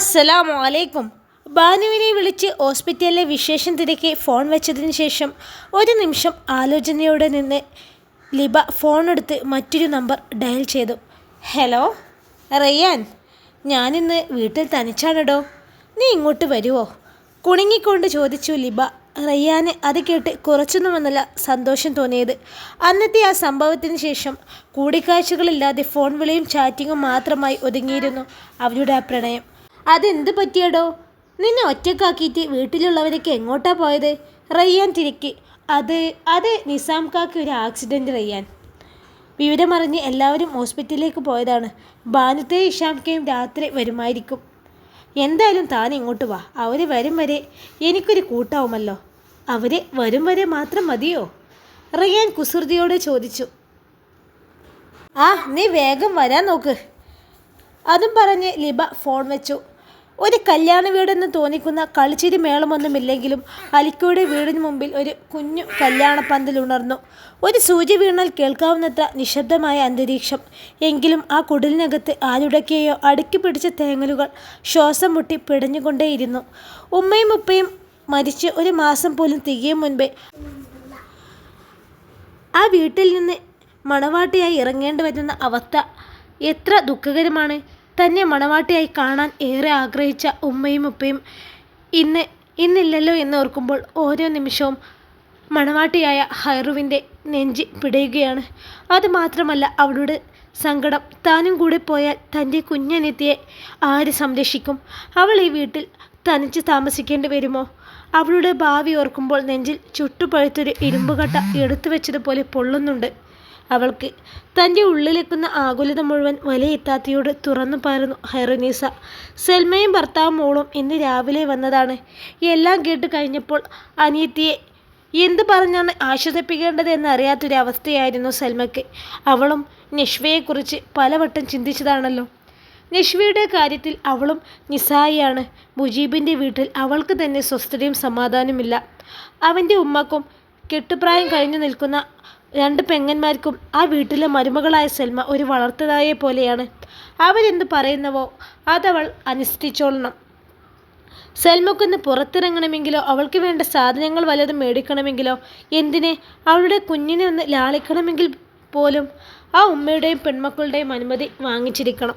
അസ്സലാമു അലൈക്കും. ബാനുവിനെ വിളിച്ച് ഹോസ്പിറ്റലിലെ വിശേഷം തിരക്കി ഫോൺ വെച്ചതിന് ശേഷം ഒരു നിമിഷം ആലോചനയോടെ നിന്ന് ലിബ ഫോൺ എടുത്ത് മറ്റൊരു നമ്പർ ഡയൽ ചെയ്തു. ഹലോ റയ്യാൻ ഞാനിന്ന് വീട്ടിൽ തനിച്ചാണെടോ? നീ ഇങ്ങോട്ട് വരുമോ കുണുങ്ങിക്കൊണ്ട് ചോദിച്ചു ലിബ. റയ്യാന് അത് കേട്ട് കുറച്ചൊന്നുമെന്നല്ല സന്തോഷം തോന്നിയത്. അന്നത്തെ ആ സംഭവത്തിന് ശേഷം കൂടിക്കാഴ്ചകളില്ലാതെ ഫോൺ വിളിയും ചാറ്റിങ്ങും മാത്രമായി ഒതുങ്ങിയിരുന്നു അവരുടെ ആ പ്രണയം. അതെന്ത് പറ്റിയടോ? നിന്നെ ഒറ്റക്കാക്കിയിട്ട് വീട്ടിലുള്ളവരൊക്കെ എങ്ങോട്ടാ പോയത്? റയ്യാൻ തിരക്കി. അത് അത് നിസാം കാക്ക് ഒരു ആക്സിഡന്റ് റയ്യാൻ. വിവരമറിഞ്ഞ് എല്ലാവരും ഹോസ്പിറ്റലിലേക്ക് പോയതാണ്. ഭാനുത്തെ ഇഷാംക്കയും രാത്രി വരുമായിരിക്കും. എന്തായാലും താൻ ഇങ്ങോട്ട് വാ. അവർ വരും വരെ എനിക്കൊരു കൂട്ടാവുമല്ലോ. അവർ വരും വരെ മാത്രം മതിയോ? റിയാൻ കുസൃതിയോട് ചോദിച്ചു. ആ നീ വേഗം വരാൻ നോക്ക്. അതും പറഞ്ഞ് ലിബ ഫോൺ വെച്ചു. ഒരു കല്യാണ വീടെന്ന് തോന്നിക്കുന്ന കളിച്ചിരി മേളമൊന്നുമില്ലെങ്കിലും അലിക്കയുടെ വീടിന് മുമ്പിൽ ഒരു കുഞ്ഞു കല്യാണ ഉണർന്നു. ഒരു സൂചി വീണാൽ കേൾക്കാവുന്നത്ര നിശബ്ദമായ അന്തരീക്ഷം. എങ്കിലും ആ കുടിലിനകത്ത് ആരുടക്കെയോ അടുക്കി പിടിച്ച തേങ്ങലുകൾ ശ്വാസം മുട്ടി പിടഞ്ഞുകൊണ്ടേയിരുന്നു. ഉമ്മയും ഉപ്പയും മരിച്ച് ഒരു മാസം പോലും തികയും മുൻപേ ആ വീട്ടിൽ നിന്ന് മണവാട്ടിയായി ഇറങ്ങേണ്ടി വരുന്ന അവസ്ഥ എത്ര ദുഃഖകരമാണ്. തന്നെ മണവാട്ടിയായി കാണാൻ ഏറെ ആഗ്രഹിച്ച ഉമ്മയും ഉപ്പയും ഇന്ന് ഇന്നില്ലല്ലോ എന്ന് ഓർക്കുമ്പോൾ ഓരോ നിമിഷവും മണവാട്ടിയായ ഹൈറുവിന്റെ നെഞ്ചി പിടയുകയാണ്. അതുമാത്രമല്ല അവളുടെ സങ്കടം താനും കൂടെ പോയാൽ തന്റെ കുഞ്ഞനെത്തിയെ ആര് സംരക്ഷിക്കും? അവൾ ഈ വീട്ടിൽ തനിച്ച് താമസിക്കേണ്ടി വരുമോ? അവളുടെ ഭാവി ഓർക്കുമ്പോൾ നെഞ്ചിൽ ചുട്ടുപഴുത്തൊരു ഇരുമ്പുകട്ട എടുത്തു വെച്ചതുപോലെ പൊള്ളുന്നുണ്ട്. അവൾക്ക്. തന്റെ ഉള്ളിലെക്കുന്ന ആകുലത മുഴുവൻ വലിയ ഇത്താത്തിയോട് തുറന്നു പാരുന്നു ഹെറുനീസ. സെൽമയും ഭർത്താവും മോളും ഇന്ന് രാവിലെ വന്നതാണ്. എല്ലാം കേട്ട് കഴിഞ്ഞപ്പോൾ അനിയത്തിയെ എന്ത് പറഞ്ഞാണ് ആശ്വസിപ്പിക്കേണ്ടത് എന്നറിയാത്തൊരവസ്ഥയായിരുന്നു സൽമയ്ക്ക്. അവളും നിഷ്വയെക്കുറിച്ച് പലവട്ടം ചിന്തിച്ചതാണല്ലോ. നിഷ്വയുടെ കാര്യത്തിൽ അവളും നിസായിയാണ് മുജീബിന്റെ വീട്ടിൽ അവൾക്ക് തന്നെ സ്വസ്ഥതയും സമാധാനമില്ല അവന്റെ ഉമ്മക്കും കെട്ടുപ്രായം കഴിഞ്ഞു നിൽക്കുന്ന രണ്ട് പെങ്ങന്മാർക്കും ആ വീട്ടിലെ മരുമകളായ സെൽമ ഒരു വളർത്തതായെ പോലെയാണ്. അവരെന്ത് പറയുന്നവോ അതവൾ അനുഷ്ഠിച്ചോളണം. സെൽമക്കൊന്ന് പുറത്തിറങ്ങണമെങ്കിലോ അവൾക്ക് വേണ്ട സാധനങ്ങൾ വല്ലതും മേടിക്കണമെങ്കിലോ എന്തിനെ? അവളുടെ കുഞ്ഞിനെ ഒന്ന് ലാളിക്കണമെങ്കിൽ പോലും ആ ഉമ്മയുടെയും പെൺമക്കളുടെയും അനുമതി വാങ്ങിച്ചിരിക്കണം.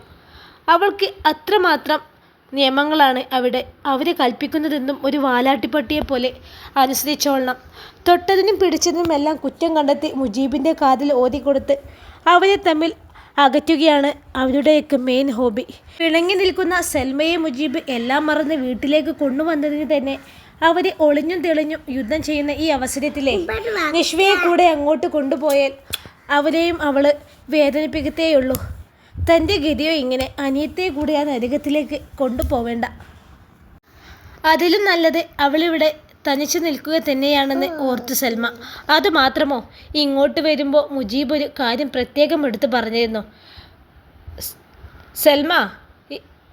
അവൾക്ക് അത്രമാത്രം നിയമങ്ങളാണ് അവിടെ അവർ കൽപ്പിക്കുന്നതെന്നും ഒരു വാലാട്ടിപ്പട്ടിയെ പോലെ അനുസരിച്ചോളണം. തൊട്ടതിനും പിടിച്ചതിനും എല്ലാം കുറ്റം കണ്ടെത്തി മുജീബിന്റെ കാതിൽ ഓതിക്കൊടുത്ത് അവരെ തമ്മിൽ അകറ്റുകയാണ് അവരുടെയൊക്കെ മെയിൻ ഹോബി പിണങ്ങി നിൽക്കുന്ന സെൽമയെ മുജീബ് എല്ലാം മറന്ന് വീട്ടിലേക്ക് കൊണ്ടുവന്നതിന് തന്നെ അവരെ ഒളിഞ്ഞും തെളിഞ്ഞും യുദ്ധം ചെയ്യുന്ന ഈ അവസരത്തിലെ നിഷ്വയെ കൂടെ അങ്ങോട്ട് കൊണ്ടുപോയാൽ അവരെയും അവൾ വേദനിപ്പിക്കത്തേയുള്ളൂ. തന്റെ ഗതിയോ ഇങ്ങനെ അനിയത്തെ കൂടി ആ നരകത്തിലേക്ക് കൊണ്ടുപോവേണ്ട. അതിലും നല്ലത് അവളിവിടെ തനിച്ചു നിൽക്കുക തന്നെയാണെന്ന് ഓർത്തു സൽമ. അതുമാത്രമോ ഇങ്ങോട്ട് വരുമ്പോൾ മുജീബ് ഒരു കാര്യം പ്രത്യേകം എടുത്തു പറഞ്ഞിരുന്നു. സൽമ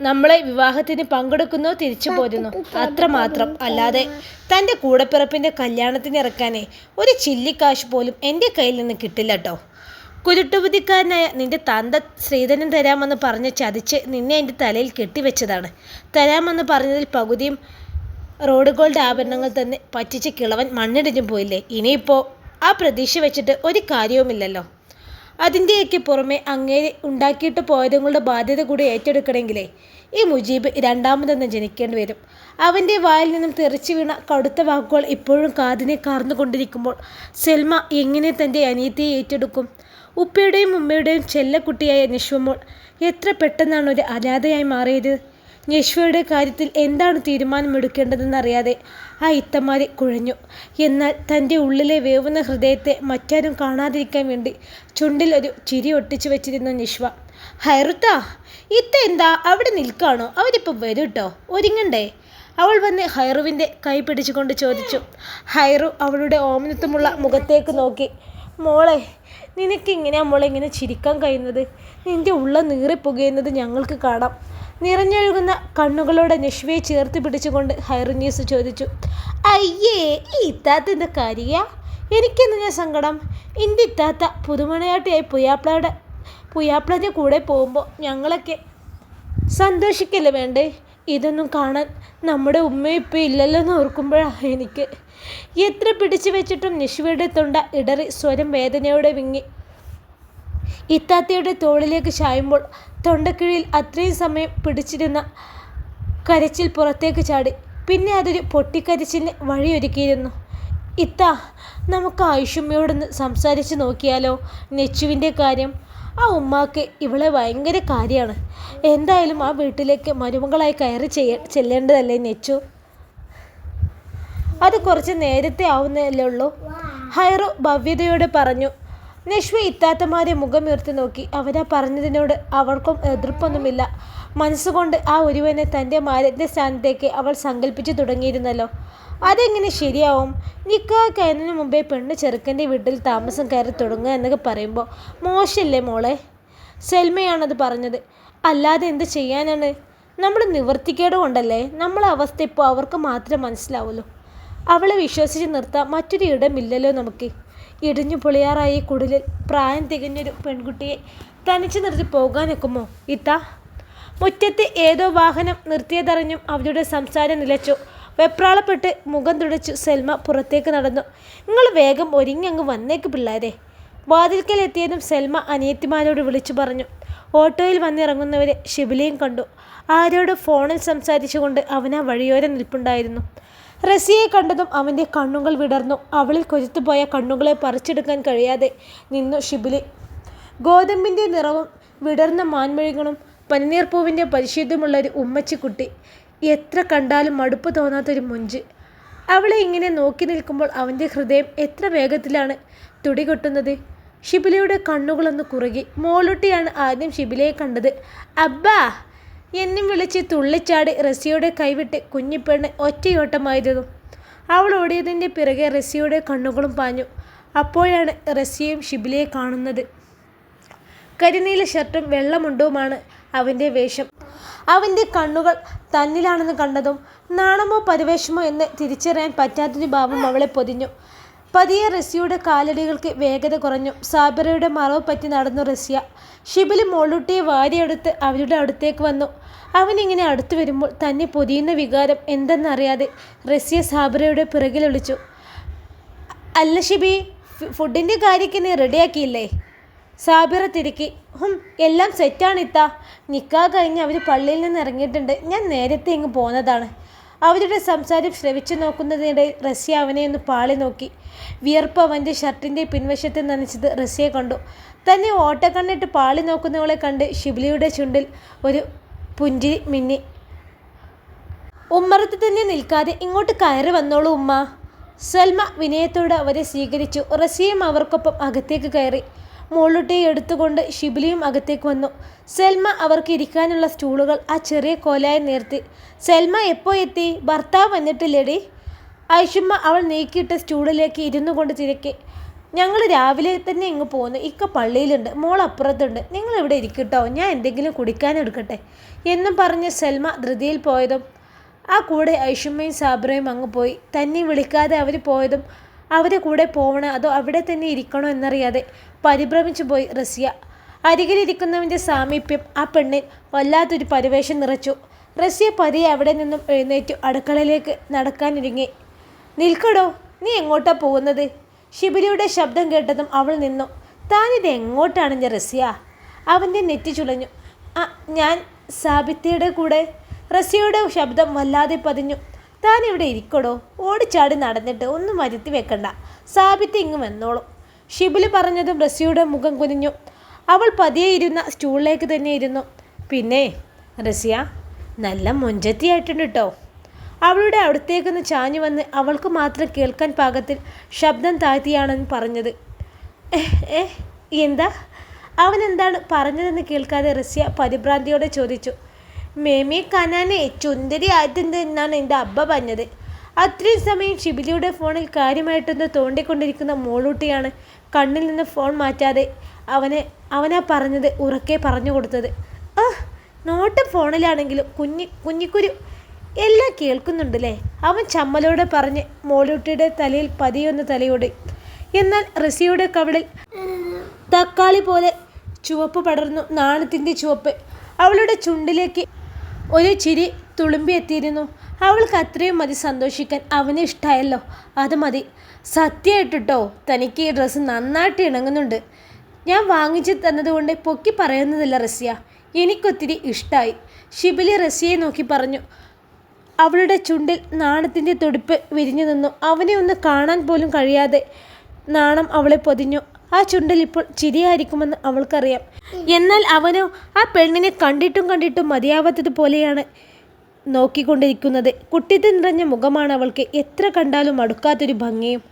നമ്മളെ വിവാഹത്തിന് പങ്കെടുക്കുന്നോ തിരിച്ചു പോരുന്നു? അത്രമാത്രം അല്ലാതെ തന്റെ കൂടപ്പിറപ്പിന്റെ കല്യാണത്തിന് ഇറക്കാനേ ഒരു ചില്ലിക്കാശ് പോലും എന്റെ കയ്യിൽ നിന്ന് കിട്ടില്ല കേട്ടോ കുരുട്ടുബുദ്ധിക്കാരനായ നിന്റെ തന്ത ശ്രീധരൻ തരാമെന്ന് പറഞ്ഞ് ചതിച്ച് നിന്നെ എന്റെ തലയിൽ കെട്ടിവെച്ചതാണ്. തരാമെന്ന് പറഞ്ഞതിൽ പകുതിയും റോഡ് ഗോൾഡ് ആഭരണങ്ങൾ തന്നെ പറ്റിച്ച് കിളവൻ മണ്ണിടിഞ്ഞു പോയില്ലേ? ഇനിയിപ്പോൾ ആ പ്രതീക്ഷ വെച്ചിട്ട് ഒരു കാര്യവുമില്ലല്ലോ. അതിന്റെയൊക്കെ പുറമെ അങ്ങേരെ ഉണ്ടാക്കിയിട്ട് പോയതുങ്ങളുടെ ബാധ്യത കൂടി ഏറ്റെടുക്കണമെങ്കിലേ ഈ മുജീബ് രണ്ടാമതൊന്ന് ജനിക്കേണ്ടി വരും. അവന്റെ വായിൽ നിന്നും തെറിച്ചു വീണ കടുത്ത വാക്കുകൾ ഇപ്പോഴും കാതിനെ കാർന്നുകൊണ്ടിരിക്കുമ്പോൾ സെൽമ എങ്ങനെ തന്റെ അനിയത്തെ ഏറ്റെടുക്കും? ഉപ്പയുടെയും ഉമ്മയുടെയും ചെല്ലക്കുട്ടിയായ നിഷ്വമോൾ എത്ര പെട്ടെന്നാണ് ഒരു അനാഥയായി മാറിയത്? യശ്വയുടെ കാര്യത്തിൽ എന്താണ് തീരുമാനമെടുക്കേണ്ടതെന്നറിയാതെ ആ ഇത്തമാരി കുഴഞ്ഞു. എന്നാൽ തന്റെ ഉള്ളിലെ വേവുന്ന ഹൃദയത്തെ മറ്റാരും കാണാതിരിക്കാൻ വേണ്ടി ചുണ്ടിൽ ഒരു ചിരി ഒട്ടിച്ചു വെച്ചിരുന്നു നിശ്വ ഹൈറുത്ത ഇത്ത എന്താ അവിടെ നിൽക്കാണോ? അവരിപ്പോൾ വരും കേട്ടോ ഒരുങ്ങണ്ടേ? അവൾ വന്ന് ഹൈറുവിന്റെ കൈ പിടിച്ചുകൊണ്ട് ചോദിച്ചു. ഹൈറു അവളുടെ ഓമനത്വമുള്ള മുഖത്തേക്ക് നോക്കി മോളെ നിനക്ക് നമ്മളിങ്ങനെ ചിരിക്കാൻ കഴിയുന്നത്? നിന്റെ ഉള്ള നീറിപ്പുകയുന്നത് ഞങ്ങൾക്ക് കാണാം. നിറഞ്ഞൊഴുകുന്ന കണ്ണുകളോടെ നിഷ്വയെ ചേർത്ത് പിടിച്ചുകൊണ്ട് ഹൈറിനീസ് ചോദിച്ചു അയ്യേ ഈ ഇത്താത്തിന്റെ കാര്യ? എനിക്കെന്ന് ഞാൻ സങ്കടം? എന്റെ ഇത്താത്ത പുതുമണയാട്ടിയായി പുയാപ്ലയുടെ പുയാപ്ലന്റെ കൂടെ പോകുമ്പോൾ ഞങ്ങളൊക്കെ സന്തോഷിക്കല്ലേ വേണ്ടേ? ഇതൊന്നും കാണാൻ നമ്മുടെ ഉമ്മയും ഇപ്പം ഇല്ലല്ലോ എന്ന് ഓർക്കുമ്പോഴാണ് എനിക്ക് എത്ര പിടിച്ചു വെച്ചിട്ടും നിഷുവയുടെ തൊണ്ട ഇടറി സ്വരം വേദനയോടെ വിങ്ങി. ഇത്താത്തയുടെ തോളിലേക്ക് ചായുമ്പോൾ തൊണ്ടക്കിഴിയിൽ അത്രയും സമയം പിടിച്ചിരുന്ന കരച്ചിൽ പുറത്തേക്ക് ചാടി. പിന്നെ അതൊരു പൊട്ടിക്കരച്ചിന് വഴിയൊരുക്കിയിരുന്നു. ഇത്ത നമുക്ക് ആയുഷമ്മയോടൊന്ന് സംസാരിച്ച് നോക്കിയാലോ? നെച്ചുവിന്റെ കാര്യം. ആ ഉമ്മാക്ക് ഇവളെ ഭയങ്കര കാര്യമാണ്. എന്തായാലും ആ വീട്ടിലേക്ക് മരുമകളായി കയറി ചെയ്യ ചെല്ലേണ്ടതല്ലേ നെച്ചു? അത് കുറച്ച് നേരത്തെ ആവുന്നതല്ലേ ഉള്ളൂ. ഹൈറു ഭവ്യതയോടെ പറഞ്ഞു നിഷ്വ ഇത്താത്തമാരെ മുഖമുയർത്തി നോക്കി. അവരാ പറഞ്ഞതിനോട് അവൾക്കും എതിർപ്പൊന്നുമില്ല. മനസ്സുകൊണ്ട് ആ ഒരുവനെ തന്റെ മാരന്റെ സ്ഥാനത്തേക്ക് അവൾ സങ്കല്പിച്ചു തുടങ്ങിയിരുന്നല്ലോ. അതെങ്ങനെ ശരിയാവും? നിക്കാഹ് കയറിന് മുമ്പേ പെണ്ണ് ചെറുക്കന്റെ വീട്ടിൽ താമസം കയറി തുടങ്ങുക എന്നൊക്കെ പറയുമ്പോൾ മോശമല്ലേ മോളെ? സെൽമയാണത് പറഞ്ഞത്. അല്ലാതെ എന്ത് ചെയ്യാനാണ്? നമ്മൾ നിവർത്തിക്കേട് കൊണ്ടല്ലേ നമ്മളെ അവസ്ഥ ഇപ്പോൾ അവർക്ക് മാത്രമേ മനസ്സിലാവുള്ളൂ. അവളെ വിശ്വസിച്ച് നിർത്താൻ മറ്റൊരു ഇടമില്ലല്ലോ നമുക്ക്. ഇടിഞ്ഞു പൊളിയാറായി കുടിലിൽ പ്രായം തികഞ്ഞൊരു പെൺകുട്ടിയെ തനിച്ച് നിർത്തി പോകാനൊക്കുമോ ഇത്ത മുറ്റത്ത് ഏതോ വാഹനം നിർത്തിയതറിഞ്ഞും അവരുടെ സംസാരം നിലച്ചു. വെപ്രാളപ്പെട്ട് മുഖം തുടച്ചു സെൽമ പുറത്തേക്ക് നടന്നു. നിങ്ങൾ വേഗം ഒരുങ്ങി അങ്ങ് വന്നേക്ക് പിള്ളേരെ. വാതിൽക്കൽ എത്തിയതും സെൽമ അനിയത്തിമാരോട് വിളിച്ചു പറഞ്ഞു. ഓട്ടോയിൽ വന്നിറങ്ങുന്നവരെ ഷിബിലയും കണ്ടു. ആരോട് ഫോണിൽ സംസാരിച്ചുകൊണ്ട് അവൻ ആ വഴിയോരം നിൽപ്പുണ്ടായിരുന്നു. റസിയെ കണ്ടതും അവന്റെ കണ്ണുകൾ വിടർന്നു. അവളിൽ കൊതിത്തുപോയ കണ്ണുകളെ പറിച്ചെടുക്കാൻ കഴിയാതെ നിന്നു ഷിബിലി. ഗോതമ്പിന്റെ നിറവും വിടർന്ന മാൻമഴികളും പനിനീർപ്പൂവിന്റെ പരിശുദ്ധമുള്ള ഒരു ഉമ്മച്ചിക്കുട്ടി എത്ര കണ്ടാലും മടുപ്പ് തോന്നാത്തൊരു മുഞ്ച്. അവളെ ഇങ്ങനെ നോക്കി നിൽക്കുമ്പോൾ അവന്റെ ഹൃദയം എത്ര വേഗത്തിലാണ് തുടികൊട്ടുന്നത്. ഷിബിലയുടെ കണ്ണുകളൊന്ന് കുറുകി. മോളൂട്ടിയാണ് ആദ്യം ഷിബിലയെ കണ്ടത്. അബ്ബാ! എന്നും വിളിച്ച് തുള്ളിച്ചാടി റസിയുടെ കൈവിട്ട് കുഞ്ഞിപ്പെണ്ണ് ഒറ്റയോട്ടമായിരുന്നു. അവൾ ഓടിയതിന്റെ പിറകെ റസിയുടെ കണ്ണുകളും പാഞ്ഞു. അപ്പോഴാണ് റസിയും ഷിബിലയെ കാണുന്നത്. കരിനീല ഷർട്ടും വെള്ളമുണ്ടുമാണ് അവന്റെ വേഷം. അവന്റെ കണ്ണുകൾ തന്നിലാണെന്ന് കണ്ടതും നാണമോ പരിവേഷമോ എന്ന് തിരിച്ചറിയാൻ പറ്റാത്തൊരു ഭാവം അവളെ പൊതിഞ്ഞു. പതിയെ റസിയുടെ കാലടികൾക്ക് വേഗത കുറഞ്ഞു. സാബിറയുടെ മറവ് പറ്റി നടന്നു റസിയ ഷിബിലി മോളൂട്ടിയെ വാരിയെടുത്ത് അവരുടെ അടുത്തേക്ക് വന്നു. അവനിങ്ങനെ അടുത്തു വരുമ്പോൾ തന്നെ പൊതിയുന്ന വികാരം എന്തെന്നറിയാതെ റസിയ സാബിറയുടെ പിറകിൽ വിളിച്ചു അല്ല ഷിബി ഫുഡിന്റെ കാര്യമൊക്കെ നീ റെഡിയാക്കിയില്ലേ? സാബിറ തിരുക്കി ഹും എല്ലാം സെറ്റാണ് ഇത്ത. നിക്കാ കഴിഞ്ഞ് അവർ പള്ളിയിൽ നിന്ന് ഇറങ്ങിയിട്ടുണ്ട്. ഞാൻ നേരത്തെ ഇങ്ങ് പോന്നതാണ്. അവരുടെ സംസാരം ശ്രവിച്ചു നോക്കുന്നതിനിടെ റസ്യ അവനെ ഒന്ന് പാളി നോക്കി. വിയർപ്പ് അവന്റെ ഷർട്ടിന്റെ പിൻവശത്ത് നനച്ചത് റസ്യയെ കണ്ടു. തന്നെ ഓട്ടക്കണ്ണിട്ട് പാളി നോക്കുന്നവളെ കണ്ട് ഷിബിലിയുടെ ചുണ്ടിൽ ഒരു പുഞ്ചി മിന്നി. ഉമ്മറത്ത് തന്നെ നിൽക്കാതെ ഇങ്ങോട്ട് കയറി വന്നോളൂ ഉമ്മ. സൽമ വിനയത്തോട് അവരെ സ്വീകരിച്ചു. റസിയും അവർക്കൊപ്പം അകത്തേക്ക് കയറി. മോളുട്ടിയെ എടുത്തുകൊണ്ട് ഷിബിലിയും അകത്തേക്ക് വന്നു. സെൽമ അവർക്ക് ഇരിക്കാനുള്ള സ്റ്റൂളുകൾ ആ ചെറിയ കോലായി നിർത്തി സെൽമ എപ്പോ എത്തി? ഭർത്താവ് വന്നിട്ടില്ലേടി? ഐഷുമ്മ അവൾ നീക്കിയിട്ട സ്റ്റൂളിലേക്ക് ഇരുന്നു കൊണ്ട് തിരക്കി. ഞങ്ങൾ രാവിലെ തന്നെ ഇങ്ങ് പോകുന്നു ഇക്ക പള്ളിയിലുണ്ട്. മോൾ അപ്പുറത്തുണ്ട്. നിങ്ങൾ ഇവിടെ ഇരിക്കട്ടോ. ഞാൻ എന്തെങ്കിലും കുടിക്കാൻ എടുക്കട്ടെ. എന്നും പറഞ്ഞ് സെൽമ ധൃതിയിൽ പോയതും ആ കൂടെ ഐഷുമ്മയും സാബ്രയും അങ്ങ് പോയി. തന്നെ വിളിക്കാതെ അവർ പോയതും അവരെ കൂടെ പോവണോ അതോ അവിടെ തന്നെ ഇരിക്കണോ എന്നറിയാതെ പരിഭ്രമിച്ചു പോയി റസിയ. അരികിലിരിക്കുന്നവന്റെ സാമീപ്യം ആ പെണ്ണിൽ വല്ലാത്തൊരു പരിവേഷം നിറച്ചു. റസിയ പതിയെ അവിടെ നിന്നും എഴുന്നേറ്റു അടുക്കളയിലേക്ക് നടക്കാനൊരുങ്ങി. നിൽക്കടോ നീ എങ്ങോട്ടാണ് പോകുന്നത്? ഷിബിലിയുടെ ശബ്ദം കേട്ടതും അവൾ നിന്നു. താനിത് എങ്ങോട്ടാണ് റസിയ? അവന്റെ നെറ്റി ചുളഞ്ഞു. ഞാൻ സാബിത്തയുടെ കൂടെ. റസിയയുടെ ശബ്ദം വല്ലാതെ പതിഞ്ഞു. താൻ ഇവിടെ ഇരിക്കടോ? ഓടിച്ചാടി നടന്നിട്ട് ഒന്നും വരുത്തി വെക്കണ്ട. സാബിത്ത് ഇങ്ങ് വന്നോളും. ഷിബിൽ പറഞ്ഞതും റസിയുടെ മുഖം കുനിഞ്ഞു. അവൾ പതിയെ ഇരുന്ന സ്റ്റൂളിലേക്ക് തന്നെ ഇരുന്നു. പിന്നെ റസിയ നല്ല മുഞ്ചത്തിയായിട്ടുണ്ട് കേട്ടോ അവളുടെ അടുത്തേക്കൊന്ന് ചാഞ്ഞു വന്ന് അവൾക്ക് മാത്രം കേൾക്കാൻ പാകത്തിൽ ശബ്ദം താഴ്ത്തിയാണെന്ന് പറഞ്ഞത്. "എഹ്, ഏഹ് എന്താ? അവൻ എന്താണ് പറഞ്ഞതെന്ന് കേൾക്കാതെ റസിയ പരിഭ്രാന്തിയോടെ ചോദിച്ചു. മേമി കനാനെ ചുന്ദരി ആയിട്ടുണ്ട് എന്നാണ് എന്റെ അബ്ബ പറഞ്ഞത്. അത്രയും സമയം ഷിബിലിയുടെ ഫോണിൽ കാര്യമായിട്ടൊന്ന് തോണ്ടിക്കൊണ്ടിരിക്കുന്ന മോളൂട്ടിയാണ് കണ്ണിൽ നിന്ന് ഫോൺ മാറ്റാതെ അവനെ അവനാ പറഞ്ഞത് ഉറക്കെ പറഞ്ഞു കൊടുത്തത്. ആ നോട്ട് ഫോണിലാണെങ്കിലും കുഞ്ഞി കുഞ്ഞിക്കുരു എല്ലാം കേൾക്കുന്നുണ്ടല്ലേ? അവൻ ചമ്മലോടെ പറഞ്ഞ് മോളൂട്ടിയുടെ തലയിൽ പതിയൊന്ന് തലയോടി. എന്നാൽ റസിയുടെ കവിളിൽ തക്കാളി പോലെ ചുവപ്പ് പടർന്നു നാണത്തിന്റെ ചുവപ്പ്. അവളുടെ ചുണ്ടിലേക്ക് ഒരു ചിരി തുളുമ്പി എത്തിയിരുന്നു അവൾക്ക് അത്രയും മതി സന്തോഷിക്കാൻ. അവന് ഇഷ്ടമായല്ലോ അത് മതി. സത്യമായിട്ടോ തനിക്ക് ഈ ഡ്രസ്സ് നന്നായിട്ട് ഇണങ്ങുന്നുണ്ട്. ഞാൻ വാങ്ങിച്ചു തന്നതുകൊണ്ട് പൊക്കി പറയുന്നതല്ല റസിയ. എനിക്കൊത്തിരി ഇഷ്ടമായി ഷിബിലി റസിയെ നോക്കി പറഞ്ഞു. അവളുടെ ചുണ്ടിൽ നാണത്തിന്റെ തുടിപ്പ് വിരിഞ്ഞു നിന്നു. അവനെ ഒന്ന് കാണാൻ പോലും കഴിയാതെ നാണം അവളെ പൊതിഞ്ഞു. ആ ചുണ്ടൽ ഇപ്പോൾ ചിരിയായിരിക്കുമെന്ന് അവൾക്കറിയാം. എന്നാൽ അവനോ ആ പെണ്ണിനെ കണ്ടിട്ടും കണ്ടിട്ടും മതിയാവാത്തതുപോലെയാണ് നോക്കിക്കൊണ്ടിരിക്കുന്നത്. കുട്ടിത്തം നിറഞ്ഞ മുഖമാണ് അവൾക്ക്. എത്ര കണ്ടാലും അടുക്കാത്തൊരു ഭംഗിയും.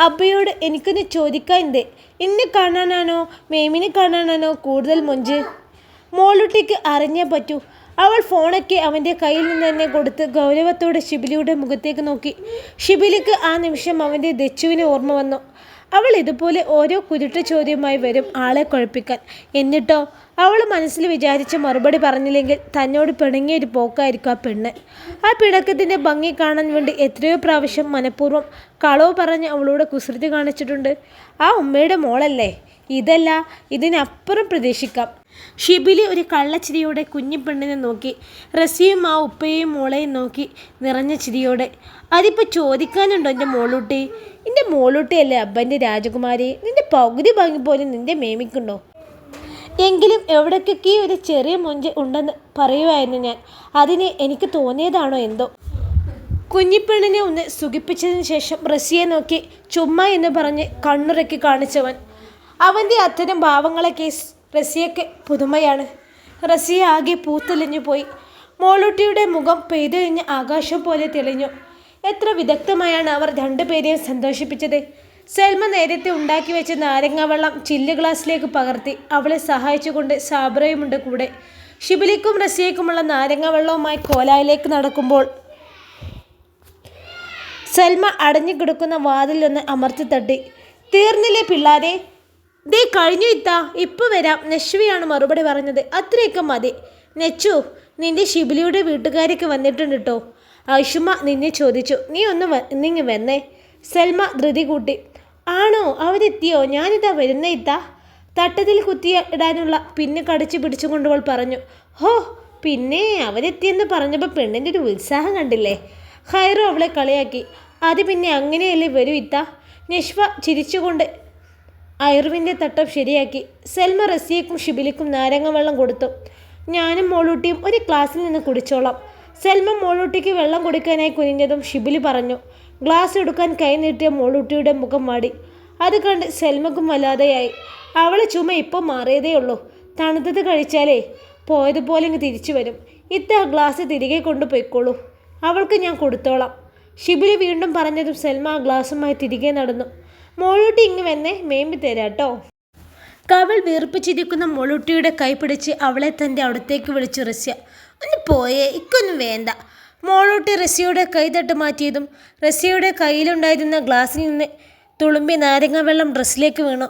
അബ്ബയോട് എനിക്കൊന്ന് ചോദിക്കാനുണ്ട് എന്നെ കാണാനാണോ? മേമിനെ കാണാനാണോ കൂടുതൽ മുഞ്ച്? മോളുട്ടിക്ക് അറിഞ്ഞേ പറ്റൂ. അവൾ ഫോണൊക്കെ അവന്റെ കയ്യിൽ നിന്ന് തന്നെ കൊടുത്ത് ഗൗരവത്തോടെ ഷിബിലിയുടെ മുഖത്തേക്ക് നോക്കി. ഷിബിലിക്ക് ആ നിമിഷം അവന്റെ ദച്ചുവിന് ഓർമ്മ വന്നു. അവൾ ഇതുപോലെ ഓരോ കുരുട്ട ചോദ്യവുമായി വരും ആളെ കുഴപ്പിക്കാൻ. എന്നിട്ടോ? അവൾ മനസ്സിൽ വിചാരിച്ച് മറുപടി പറഞ്ഞില്ലെങ്കിൽ തന്നോട് പിണങ്ങിയൊരു പോക്കായിരിക്കും ആ പെണ്ണ്. ആ പിണക്കത്തിന്റെ ഭംഗി കാണാൻ വേണ്ടി എത്രയോ പ്രാവശ്യം മനഃപൂർവം കളവ് പറഞ്ഞ് അവളോട് കുസൃതി കാണിച്ചിട്ടുണ്ട്. ആ ഉമ്മയുടെ മോളല്ലേ? ഇതല്ല ഇതിനപ്പുറം പ്രതീക്ഷിക്കാം. ഷിബിലി ഒരു കള്ളച്ചിരിയോടെ കുഞ്ഞു പെണ്ണിനെ നോക്കി റസിയും ആ ഉപ്പയെയും മോളെയും നോക്കി നിറഞ്ഞ ചിരിയോടെ. അതിപ്പോൾ ചോദിക്കാനുണ്ടോ എന്റെ മോളൂട്ടി? എന്റെ മോളൂട്ടിയല്ലേ അബ്ബന്റെ രാജകുമാരി? നിന്റെ പകുതി ഭംഗി പോലും നിന്റെ മേമിക്കുണ്ടോ? എങ്കിലും എവിടേക്കൊക്കെ ഒരു ചെറിയ മൊഞ്ച് ഉണ്ടെന്ന് പറയുമായിരുന്നു ഞാൻ. അതിന് എനിക്ക് തോന്നിയതാണോ എന്തോ? കുഞ്ഞിപ്പെണ്ണിനെ ഒന്ന് സുഖിപ്പിച്ചതിന് ശേഷം റസിയെ നോക്കി ചുമ്മാ എന്ന് പറഞ്ഞ് കണ്ണുറക്കി കാണിച്ചവൻ. അവന്റെ അത്തരം ഭാവങ്ങളെ കേസ് റസിയൊക്കെ പുതുമയാണ്. റസിയ ആകെ പൂത്തെളിഞ്ഞു പോയി. മോളൂട്ടിയുടെ മുഖം പെയ്തൊഴിഞ്ഞ് ആകാശം പോലെ തെളിഞ്ഞു. എത്ര വിദഗ്ധമായാണ് അവർ രണ്ടുപേരെയും സന്തോഷിപ്പിച്ചത്? സെൽമ നേരത്തെ ഉണ്ടാക്കി വെച്ച നാരങ്ങ വെള്ളം ചില്ല് ഗ്ലാസ്സിലേക്ക് പകർത്തി അവളെ സഹായിച്ചുകൊണ്ട് സാബ്രയുമുണ്ട് കൂടെ. ഷിബിലിക്കും റസിയക്കുമുള്ള നാരങ്ങ വെള്ളവുമായി കോലായിലേക്ക് നടക്കുമ്പോൾ സൽമ അടഞ്ഞു കിടക്കുന്ന വാതിലൊന്ന് അമർത്തി തട്ടി. തീർന്നില്ലേ പിള്ളാരെ? ദേ കഴിഞ്ഞു ഇത്താ. ഇപ്പം വരാം. നശ്വിയാണ് മറുപടി പറഞ്ഞത്. അത്രയൊക്കെ മതി. നെച്ചു നിന്റെ ഷിബിലിയുടെ വീട്ടുകാരൊക്കെ വന്നിട്ടുണ്ട് കേട്ടോ ഐഷുമ നിന്നെ ചോദിച്ചു നീ ഒന്ന് വ- വന്നേ. സൽമ ധൃതി കൂട്ടി ആണോ അവരെത്തിയോ? ഞാനിതാ വരുന്ന ഇതാ. തട്ടത്തിൽ കുത്തിയ ഇടാനുള്ള പിന്നെ കടിച്ചു പിടിച്ചുകൊണ്ടവൾ പറഞ്ഞു ഹോ പിന്നെ അവരെത്തിയെന്ന് പറഞ്ഞപ്പോൾ പെണ്ണിന്റെ ഒരു ഉത്സാഹം കണ്ടില്ലേ? ഹൈറു അവളെ കളിയാക്കി അത് പിന്നെ അങ്ങനെയല്ലേ വരൂ ഇത്ത നിഷ്വ ചിരിച്ചുകൊണ്ട് ഐർവിന്റെ തട്ടം ശരിയാക്കി സെൽമ റസിയക്കും ഷിബിലിക്കും നാരങ്ങ വെള്ളം കൊടുത്തു. ഞാനും മോളൂട്ടിയും ഒരു ക്ലാസ്സിൽ നിന്ന് കുടിച്ചോളാം. സെൽമ മോളൂട്ടിക്ക് വെള്ളം കുടിക്കാനായി കുനിഞ്ഞതും ഷിബിലി പറഞ്ഞു ഗ്ലാസ് എടുക്കാൻ കൈ നീട്ടിയ മോളൂട്ടിയുടെ മുഖം മാടി. അത് കണ്ട് സെൽമക്കും വല്ലാതെയായി. അവളെ ചുമ ഇപ്പം മാറിയതേ ഉള്ളൂ. തണുത്തത് കഴിച്ചാലേ പോയതുപോലെ ഇങ്ങ് തിരിച്ചു വരും. ഇത്ത ഗ്ലാസ് തിരികെ കൊണ്ടുപോയിക്കോളൂ അവൾക്ക് ഞാൻ കൊടുത്തോളാം. ഷിബിലി വീണ്ടും പറഞ്ഞതും സെൽമ ആ ഗ്ലാസുമായി തിരികെ നടന്നു. മോളൂട്ടി ഇങ്ങ് വന്നേ മേമ്പി തരാട്ടോ. കവൾ വീർപ്പിച്ചിരിക്കുന്ന മോളൂട്ടിയുടെ കൈ പിടിച്ച് അവളെ തന്റെ അടുത്തേക്ക് വിളിച്ചു റസ്യ ഒന്ന് പോയേ ഇക്കൊന്നും വേണ്ട. മോളോട്ട് റസിയുടെ കൈ തട്ട് മാറ്റിയതും റസിയുടെ കയ്യിലുണ്ടായിരുന്ന ഗ്ലാസ്സിൽ നിന്ന് തുളുമ്പി നാരങ്ങ വെള്ളം ഡ്രസ്സിലേക്ക് വീണു.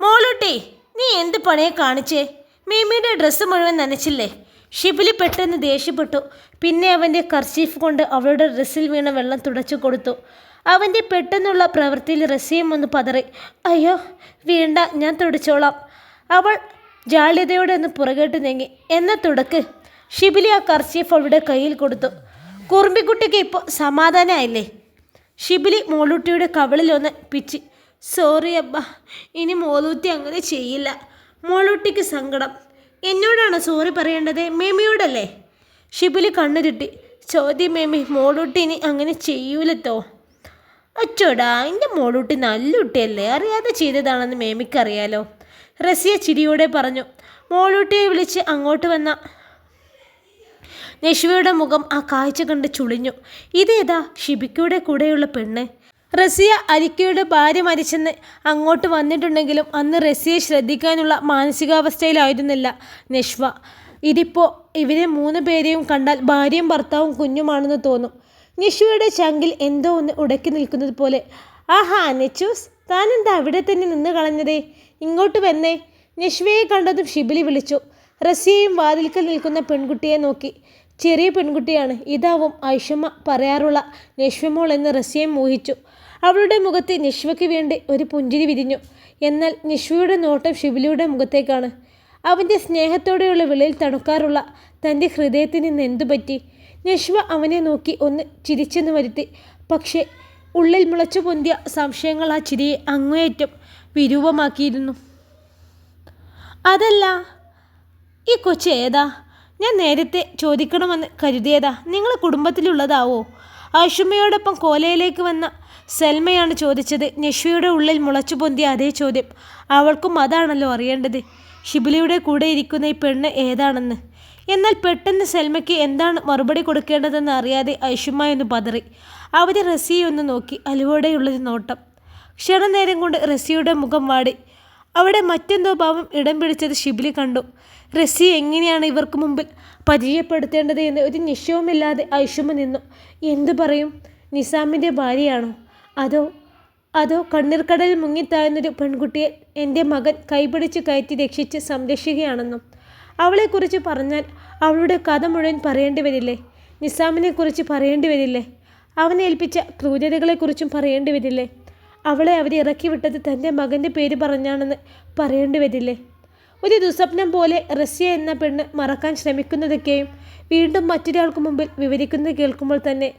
മോളൂട്ടി നീ എന്ത് പണിയെ കാണിച്ചേ? മീമിയുടെ ഡ്രസ്സ് മുഴുവൻ നനച്ചില്ലേ? ഷിബിലി പെട്ടെന്ന് ദേഷ്യപ്പെട്ടു. പിന്നെ അവന്റെ കർച്ചീഫ് കൊണ്ട് അവളുടെ ഡ്രസ്സിൽ വീണ വെള്ളം തുടച്ചു കൊടുത്തു. അവന്റെ പെട്ടെന്നുള്ള പ്രവൃത്തിയിൽ റസിയും ഒന്ന് പതറി അയ്യോ വീണ്ട ഞാൻ തുടച്ചോളാം. അവൾ ജാള്യതയോടെ ഒന്ന് പുറകോട്ട് നീങ്ങി എന്ന തുടക്ക്. ഷിബിലി ആ കർച്ചീഫ് അവളുടെ കയ്യിൽ കൊടുത്തു. കുറുമ്പിക്കുട്ടിക്ക് ഇപ്പോൾ സമാധാനമായില്ലേ ഷിബിലി മോളൂട്ടിയുടെ കവളിലൊന്ന് പിച്ചി സോറി അബ്ബ ഇനി മോളൂട്ടി അങ്ങനെ ചെയ്യില്ല. മോളൂട്ടിക്ക് സങ്കടം. എന്നോടാണ് സോറി പറയേണ്ടത്? മേമിയോടല്ലേ? ഷിബിലി കണ്ണുരുട്ടി ചോദ്യം മേമി മോളൂട്ടി ഇനി അങ്ങനെ ചെയ്യൂലത്തോ? അച്ചോടാ എന്റെ മോളൂട്ടി നല്ല കുട്ടിയല്ലേ? അറിയാതെ ചെയ്തതാണെന്ന് മേമിക്കറിയാലോ. റസിയ ചിരിയോടെ പറഞ്ഞു മോളൂട്ടിയെ വിളിച്ച് അങ്ങോട്ട് വന്ന നഷ്വയുടെ മുഖം ആ കാഴ്ച കണ്ട് ചുളിഞ്ഞു. ഇതേതാ? ഷിബിക്കയുടെ കൂടെയുള്ള പെണ്ണ്. റസിയ അരിക്കയുടെ ഭാര്യ മരിച്ചെന്ന് അങ്ങോട്ട് വന്നിട്ടുണ്ടെങ്കിലും അന്ന് റസിയെ ശ്രദ്ധിക്കാനുള്ള മാനസികാവസ്ഥയിലായിരുന്നില്ല നെശ്വ. ഇതിപ്പോൾ ഇവരെ മൂന്ന് പേരെയും കണ്ടാൽ ഭാര്യയും ഭർത്താവും കുഞ്ഞുമാണെന്ന് തോന്നും. നിഷുവയുടെ ചങ്കിൽ എന്തോ ഒന്ന് ഉടക്കി നിൽക്കുന്നത് പോലെ. ആഹാ നെച്ചൂസ് താനെന്താ അവിടെ തന്നെ നിന്ന് കളഞ്ഞതേ? ഇങ്ങോട്ട് വന്നേ. നിഷ്വയെ കണ്ടതും ഷിബിലി വിളിച്ചു. റസിയയും വാതിൽക്കൽ നിൽക്കുന്ന പെൺകുട്ടിയെ നോക്കി. ചെറിയ പെൺകുട്ടിയാണ്. ഇതാവും ഐഷമ്മ പറയാറുള്ള നിഷ്വമോൾ എന്ന് രസ്യം മോഹിച്ചു അവളുടെ മുഖത്ത് നിഷ്വയ്ക്ക് വേണ്ടി ഒരു പുഞ്ചിരി വിരിഞ്ഞു. എന്നാൽ നിഷ്വയുടെ നോട്ടം ഷിബിലിയുടെ മുഖത്തേക്കാണ്. അവന്റെ സ്നേഹത്തോടെയുള്ള വിളിയിൽ തണുക്കാറുള്ള തന്റെ ഹൃദയത്തിന് ഇന്ന് എന്തു പറ്റി. നഷ്വ അവനെ നോക്കി ഒന്ന് ചിരിച്ചെന്ന് വരുത്തി. പക്ഷേ ഉള്ളിൽ മുളച്ചു പൊന്തിയ സംശയങ്ങൾ ആ ചിരിയെ അങ്ങേയറ്റം വിരൂപമാക്കിയിരുന്നു. അതല്ല ഈ കൊച്ചു ഏതാ? ഞാൻ നേരത്തെ ചോദിക്കണമെന്ന് കരുതിയതാ. നിങ്ങൾ കുടുംബത്തിലുള്ളതാവോ? ആഷുമ്മയോടൊപ്പം കോലയിലേക്ക് വന്ന സെൽമയാണ് ചോദിച്ചത്. നഷ്വയുടെ ഉള്ളിൽ മുളച്ചു പൊന്തിയ അതേ ചോദ്യം. അവൾക്കും അതാണല്ലോ അറിയേണ്ടത്. ഷിബിലിയുടെ കൂടെ ഇരിക്കുന്ന ഈ പെണ്ണ് ഏതാണെന്ന്. എന്നാൽ പെട്ടെന്ന് സെൽമയ്ക്ക് എന്താണ് മറുപടി കൊടുക്കേണ്ടതെന്ന് അറിയാതെ ഐഷുമ്മ ഒന്ന് പതറി. അവർ റസിയെ ഒന്ന് നോക്കി. അലുവോടെയുള്ളൊരു നോട്ടം. ക്ഷണനേരം കൊണ്ട് റസിയുടെ മുഖം വാടി. അവിടെ മറ്റെന്തോ ഭാവം ഇടം പിടിച്ചത് ഷിബിലി കണ്ടു. റസി എങ്ങനെയാണ് ഇവർക്ക് മുമ്പിൽ പരിചയപ്പെടുത്തേണ്ടത് എന്ന് ഒരു നിശ്ചയവുമില്ലാതെ ഐഷുമ നിന്നു. എന്തു പറയും? നിസാമിന്റെ ഭാര്യയാണോ? അതോ അതോ കണ്ണീർക്കടലിൽ മുങ്ങിത്താഴ്ന്നൊരു പെൺകുട്ടിയെ എന്റെ മകൻ കൈപിടിച്ച് കയറ്റി രക്ഷിച്ച് സംരക്ഷിക്കുകയാണെന്നും. അവളെക്കുറിച്ച് പറഞ്ഞാൽ അവളുടെ കഥ മുഴുവൻ പറയേണ്ടി വരില്ലേ നിസാമിനെക്കുറിച്ച് പറയേണ്ടി വരില്ലേ അവനെ ഏൽപ്പിച്ച ക്രൂരതകളെക്കുറിച്ചും പറയേണ്ടി വരില്ലേ അവളെ അവർ ഇറക്കി വിട്ടത് തന്റെ മകന്റെ പേര് പറഞ്ഞാണെന്ന് പറയേണ്ടി വരില്ലേ? ഒരു ദുസ്വപ്നം പോലെ റഷ്യ എന്ന പെണ്ണ് മറക്കാൻ ശ്രമിക്കുന്നതൊക്കെയും വീണ്ടും മറ്റൊരാൾക്ക് മുമ്പിൽ വിവരിക്കുന്നത് കേൾക്കുമ്പോൾ തന്നെ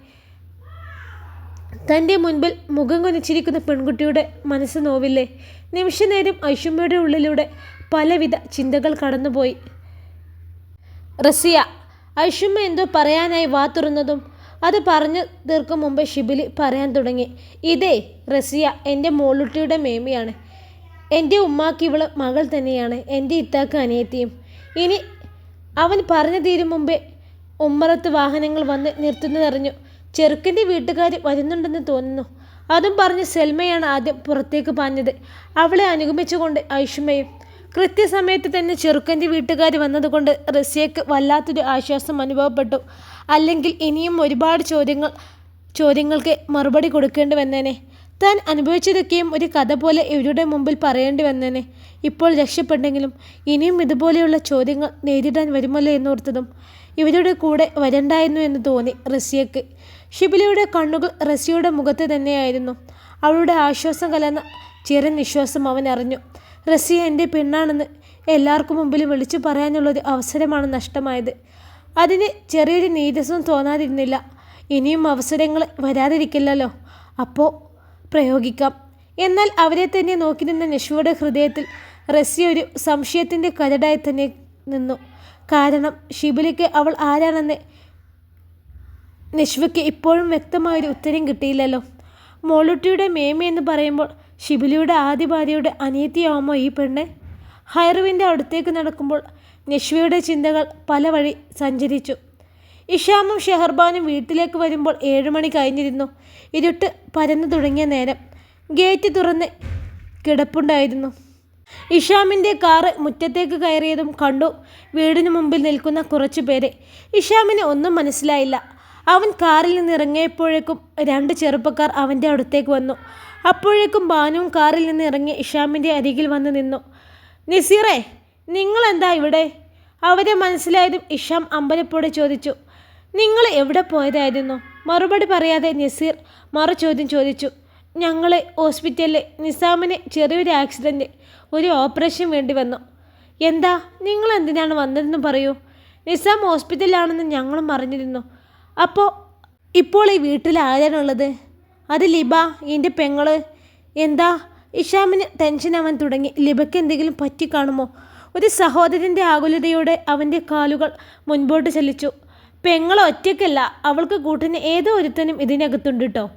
തന്റെ മുൻപിൽ മുഖം കൊനച്ചിരിക്കുന്ന പെൺകുട്ടിയുടെ മനസ്സ് നോവില്ലേ? നിമിഷനേരം ഐഷുമ്മയുടെ ഉള്ളിലൂടെ പലവിധ ചിന്തകൾ കടന്നുപോയി. റസിയ ഐഷുമ്മ എന്തോ പറയാനായി വാ തുറന്നതും അത് പറഞ്ഞു തീർക്കും മുമ്പ് ഷിബിലി പറയാൻ തുടങ്ങി. ഇതേ റസിയ എന്റെ മോളുട്ടിയുടെ മേമിയാണ്. എന്റെ ഉമ്മാക്ക് ഇവൾ മകൾ തന്നെയാണ് എന്റെ ഇത്താക്ക് അനിയത്തിയും. ഇനി അവൻ പറഞ്ഞു തീരും മുമ്പേ ഉമ്മറത്ത് വാഹനങ്ങൾ വന്ന് നിർത്തുന്നതറിഞ്ഞു. ചെറുക്കന്റെ വീട്ടുകാർ വരുന്നുണ്ടെന്ന് തോന്നുന്നു. അതും പറഞ്ഞ് സെൽമയാണ് ആദ്യം പുറത്തേക്ക് പാഞ്ഞത്. അവളെ അനുഗമിച്ചുകൊണ്ട് ഐഷുമയും കൃത്യസമയത്ത് തന്നെ ചെറുക്കന്റെ വീട്ടുകാർ വന്നതുകൊണ്ട് റസിയക്ക് വല്ലാത്തൊരു ആശ്വാസം അനുഭവപ്പെട്ടു. അല്ലെങ്കിൽ ഇനിയും ഒരുപാട് ചോദ്യങ്ങൾ ചോദ്യങ്ങൾക്ക് മറുപടി കൊടുക്കേണ്ടി വന്നേനെ താൻ അനുഭവിച്ചതൊക്കെയും ഒരു കഥ പോലെ ഇവരുടെ മുമ്പിൽ പറയേണ്ടി വന്നേനെ ഇപ്പോൾ രക്ഷപ്പെട്ടെങ്കിലും ഇനിയും ഇതുപോലെയുള്ള ചോദ്യങ്ങൾ നേരിടാൻ വരുമല്ലോ എന്നോർത്തതും ഇവരുടെ കൂടെ വരണ്ടായിരുന്നു എന്ന് തോന്നി റസിയക്ക്. ഷിബിലയുടെ കണ്ണുകൾ റസിയുടെ മുഖത്ത് തന്നെയായിരുന്നു. അവളുടെ ആശ്വാസം കലർന്ന ചെറിയ നിശ്വാസം അവൻ അറിഞ്ഞു. റസിയ എന്റെ പെണ്ണാണെന്ന് എല്ലാവർക്കും മുമ്പിൽ വിളിച്ചു പറയാനുള്ളൊരു അവസരമാണ് നഷ്ടമായത്. അതിന് ചെറിയൊരു നീരസവും തോന്നാതിരുന്നില്ല. ഇനിയും അവസരങ്ങൾ വരാതിരിക്കില്ലല്ലോ. അപ്പോൾ പ്രയോഗിക്കാം. എന്നാൽ അവരെ തന്നെ നോക്കി നിന്ന നഷുവയുടെ ഹൃദയത്തിൽ റസിയ ഒരു സംശയത്തിന്റെ കരടായി തന്നെ നിന്നു. കാരണം ഷിബിലിക്ക് അവൾ ആരാണെന്ന് നിഷ്വയ്ക്ക് ഇപ്പോഴും വ്യക്തമായൊരു ഉത്തരം കിട്ടിയില്ലല്ലോ. മോളുട്ടിയുടെ മേമ എന്ന് പറയുമ്പോൾ ഷിബിലിയുടെ ആദ്യ ഭാര്യയുടെ അനിയത്തിയാവുമോ ഈ പെണ്ണ്? ഹൈറുവിന്റെ അടുത്തേക്ക് നടക്കുമ്പോൾ നിഷ്വയുടെ ചിന്തകൾ പല വഴി സഞ്ചരിച്ചു. ഇഷാമും ഷെഹർബാനും വീട്ടിലേക്ക് വരുമ്പോൾ ഏഴുമണി കഴിഞ്ഞിരുന്നു. ഇരുട്ട് പരന്നു തുടങ്ങിയ നേരം ഗേറ്റ് തുറന്ന് കിടപ്പുണ്ടായിരുന്നു. ഇഷാമിന്റെ കാറ് മുറ്റത്തേക്ക് കയറിയതും കണ്ടു. വീടിന് മുമ്പിൽ നിൽക്കുന്ന കുറച്ചു പേരെ. ഇഷാമിന് ഒന്നും മനസ്സിലായില്ല. അവൻ കാറിൽ നിന്ന് ഇറങ്ങിയപ്പോഴേക്കും രണ്ട് ചെറുപ്പക്കാർ അവന്റെ അടുത്തേക്ക് വന്നു. അപ്പോഴേക്കും ബാനുവും കാറിൽ നിന്ന് ഇറങ്ങി ഇഷാമിന്റെ അരികിൽ വന്ന് നിന്നു. നിസീറേ നിങ്ങളെന്താ ഇവിടെ? അവരെ മനസ്സിലായതും ഇഷാം അമ്പലപ്പോടെ ചോദിച്ചു. നിങ്ങൾ എവിടെ പോയതായിരുന്നു? മറുപടി പറയാതെ നസീർ മറു ചോദ്യം ചോദിച്ചു. ഞങ്ങൾ ഹോസ്പിറ്റലിൽ നിസാമിന് ചെറിയൊരു ആക്സിഡന്റ് ഒരു ഓപ്പറേഷൻ വേണ്ടി വന്നു. എന്താ? നിങ്ങൾ എന്തിനാണ് വന്നതെന്ന് പറയൂ. നിസാം ഹോസ്പിറ്റലിലാണെന്ന് ഞങ്ങളും അറിഞ്ഞിരുന്നു. അപ്പോൾ ഇപ്പോൾ ഈ വീട്ടിൽ ആരാണുള്ളത്? അത് ലിബ എന്റെ പെങ്ങൾ. എന്താ? ഇഷാമിന് ടെൻഷൻ ആവാൻ തുടങ്ങി. ലിബയ്ക്ക് എന്തെങ്കിലും പറ്റി കാണുമോ? ഒരു സഹോദരന്റെ ആകുലതയോടെ അവന്റെ കാലുകൾ മുൻപോട്ട് ചലിച്ചു. പെങ്ങൾ ഒറ്റയ്ക്കല്ല അവൾക്ക് കൂട്ടിന് ഏതോ ഒരുത്തനും ഇതിനകത്തുണ്ട് കേട്ടോ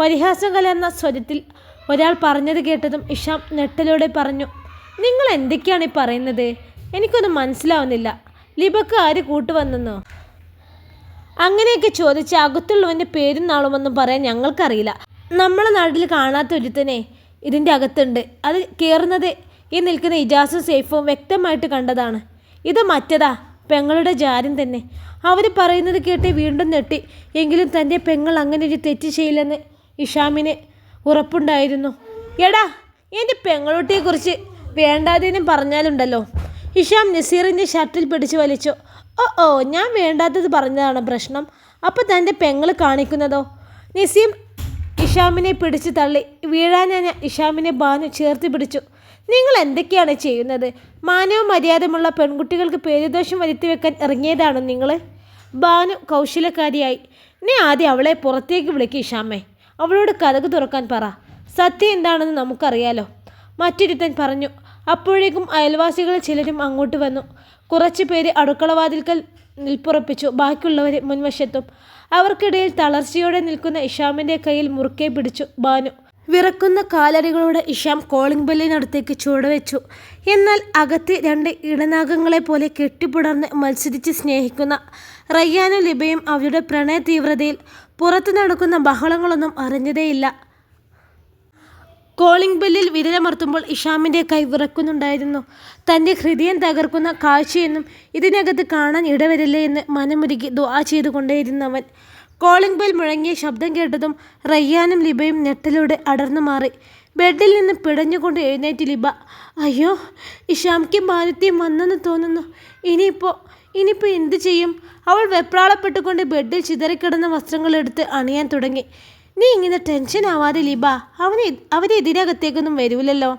പരിഹാസം കലർന്ന സ്വരത്തിൽ ഒരാൾ പറഞ്ഞത് കേട്ടതും ഇഷാം നെട്ടലോടെ പറഞ്ഞു നിങ്ങൾ എന്തൊക്കെയാണ് ഈ പറയുന്നത്? എനിക്കൊന്നും മനസ്സിലാവുന്നില്ല. ലിബക്ക് ആര് കൂട്ടുവന്നെന്നോ? അങ്ങനെയൊക്കെ ചോദിച്ച് അകത്തുള്ളവന്റെ പേരും നാളുമൊന്നും പറയാൻ ഞങ്ങൾക്കറിയില്ല. നമ്മളെ നാട്ടിൽ കാണാത്ത ഒരുത്തനെ ഇതിന്റെ അകത്തുണ്ട്. അത് കയറുന്നത് ഈ നിൽക്കുന്ന ഇജാസും സേഫും വ്യക്തമായിട്ട് കണ്ടതാണ്. ഇത് മറ്റതാ? പെങ്ങളുടെ ജാരം തന്നെ. അവർ പറയുന്നത് കേട്ട് വീണ്ടും നെട്ടി എങ്കിലും തന്റെ പെങ്ങൾ അങ്ങനെ ഒരു തെറ്റ് ചെയ്യില്ലെന്ന് ഇഷാമിന് ഉറപ്പുണ്ടായിരുന്നു. എടാ എന്റെ പെങ്ങളോട്ടിയെക്കുറിച്ച് വേണ്ടാതേനും പറഞ്ഞാലുണ്ടല്ലോ. ഇഷാം നസീറിന്റെ ഷർട്ടിൽ പിടിച്ചു വലിച്ചു. ഓ ഓ ഞാൻ വേണ്ടാത്തത് പറഞ്ഞതാണ് പ്രശ്നം. അപ്പോൾ തന്റെ പെങ്ങൾ കാണിക്കുന്നതോ? നസീം ഇഷാമിനെ പിടിച്ചു തള്ളി. വീഴാനായ ഇഷാമിനെ ബാനു ചേർത്ത് പിടിച്ചു. നിങ്ങൾ എന്തൊക്കെയാണ് ചെയ്യുന്നത്? മാനവ മര്യാദമുള്ള പെൺകുട്ടികൾക്ക് പേരുദോഷം വരുത്തി വെക്കാൻ ഇറങ്ങിയതാണോ നിങ്ങൾ ബാനു കൗശലക്കാരിയായി. നീ ആദ്യം അവളെ പുറത്തേക്ക് വിളിക്കുക ഇഷാമ്മേ അവളോട് കഥക് തുറക്കാൻ പറ. സത്യം എന്താണെന്ന് നമുക്കറിയാലോ. മറ്റൊരുത്തൻ പറഞ്ഞു അപ്പോഴേക്കും അയൽവാസികളിൽ ചിലരും അങ്ങോട്ട് വന്നു. കുറച്ച് പേര് അടുക്കളവാതിൽക്കൽ നിൽപ്പുറപ്പിച്ചു. ബാക്കിയുള്ളവർ മുൻവശത്തും. അവർക്കിടയിൽ തളർച്ചയോടെ നിൽക്കുന്ന ഇഷാമിന്റെ കയ്യിൽ മുറുക്കെ പിടിച്ചു ബാനു വിറക്കുന്ന കാലടികളോടെ ഇഷാം കോളിംഗ് ബെല്ലിനടുത്തേക്ക് ചുവടുവെച്ചു. എന്നാൽ അകത്ത് രണ്ട് ഇടനാഗങ്ങളെ പോലെ കെട്ടിപ്പുടർന്ന് മത്സരിച്ച് സ്നേഹിക്കുന്ന റയ്യാനും ലിബയും അവരുടെ പ്രണയ തീവ്രതയിൽ പുറത്തു നടക്കുന്ന ബഹളങ്ങളൊന്നും അറിഞ്ഞതേയില്ല. കോളിംഗ് ബെല്ലിൽ വിരലമർത്തുമ്പോൾ ഇഷാമിന്റെ കൈ വിറക്കുന്നുണ്ടായിരുന്നു. തന്റെ ഹൃദയം തകർക്കുന്ന കാഴ്ചയൊന്നും ഇതിനകത്ത് കാണാൻ ഇടവരില്ലേ എന്ന് മനമുരുകി ദുആ ചെയ്തുകൊണ്ടേയിരുന്നവൻ. കോളിംഗ് ബെൽ മുഴങ്ങിയ ശബ്ദം കേട്ടതും റയ്യാനും ലിബയും ഞെട്ടലോടെ അടർന്നു മാറി. ബെഡിൽ നിന്ന് പിടഞ്ഞുകൊണ്ട് എഴുന്നേറ്റ് ലിബ. അയ്യോ ഇഷാംക്ക് മാനത്യം വന്നെന്ന് തോന്നുന്നു. ഇനിയിപ്പോൾ ഇനിയിപ്പോൾ എന്ത് ചെയ്യും അവൾ വെപ്രാളപ്പെട്ടുകൊണ്ട് ബെഡിൽ ചിതറിക്കിടന്ന വസ്ത്രങ്ങളെടുത്ത് അണിയാൻ തുടങ്ങി. നീ ഇങ്ങനെ ടെൻഷൻ ആവാതെ ലിബ. അവന് അവരെ ഇതിനകത്തേക്കൊന്നും വരൂലല്ലോ.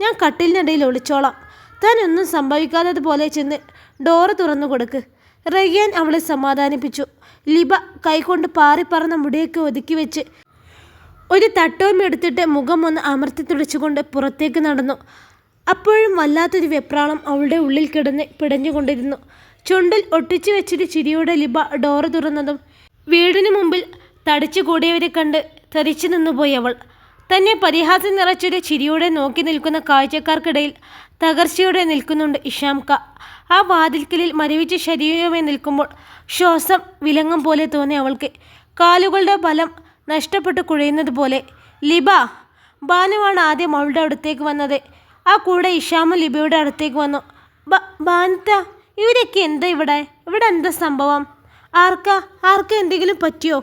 ഞാൻ കട്ടിലിനിടയിൽ ഒളിച്ചോളാം. താനൊന്നും സംഭവിക്കാത്തതുപോലെ ചെന്ന് ഡോറ് തുറന്നു കൊടുക്ക്. റയ്യാൻ അവളെ സമാധാനിപ്പിച്ചു. ലിബ കൈകൊണ്ട് പാറിപ്പറന്ന മുടിയൊക്കെ ഒതുക്കി വെച്ച് ഒരു തട്ടവും എടുത്തിട്ട് മുഖം ഒന്ന് അമർത്തി തുടച്ചുകൊണ്ട് പുറത്തേക്ക് നടന്നു. അപ്പോഴും വല്ലാത്തൊരു വെപ്രാളം അവളുടെ ഉള്ളിൽ കിടന്ന് പിടഞ്ഞുകൊണ്ടിരുന്നു. ചുണ്ടിൽ ഒട്ടിച്ചു വെച്ചിട്ട് ചിരിയോടെ ലിബ ഡോറ് തുറന്നതും വീടിനു മുമ്പിൽ തടിച്ചു കൂടിയവരെ കണ്ട് തെറിച്ചു നിന്നുപോയി അവൾ. തന്നെ പരിഹാസം നിറച്ചൊരു ചിരിയോടെ നോക്കി നിൽക്കുന്ന കാഴ്ചക്കാർക്കിടയിൽ തകർച്ചയോടെ നിൽക്കുന്നുണ്ട് ഇഷാംക ആ വാതിൽക്കലിൽ മരവിച്ച ശരീരവുമായി നിൽക്കുമ്പോൾ ശ്വാസം വിലങ്ങും പോലെ തോന്നി അവൾക്ക്. കാലുകളുടെ ബലം നഷ്ടപ്പെട്ട് കുഴയുന്നത് പോലെ. ലിബ ബാനുവാണ് ആദ്യം അവളുടെ അടുത്തേക്ക് വന്നത്. ആ കൂടെ ഇഷാമും ലിബയുടെ അടുത്തേക്ക് വന്നു. ബാനത്ത ഇവരൊക്കെ എന്താ ഇവിടെ? ഇവിടെ എന്താ സംഭവം? ആർക്കാ? ആർക്കാ എന്തെങ്കിലും പറ്റിയോ?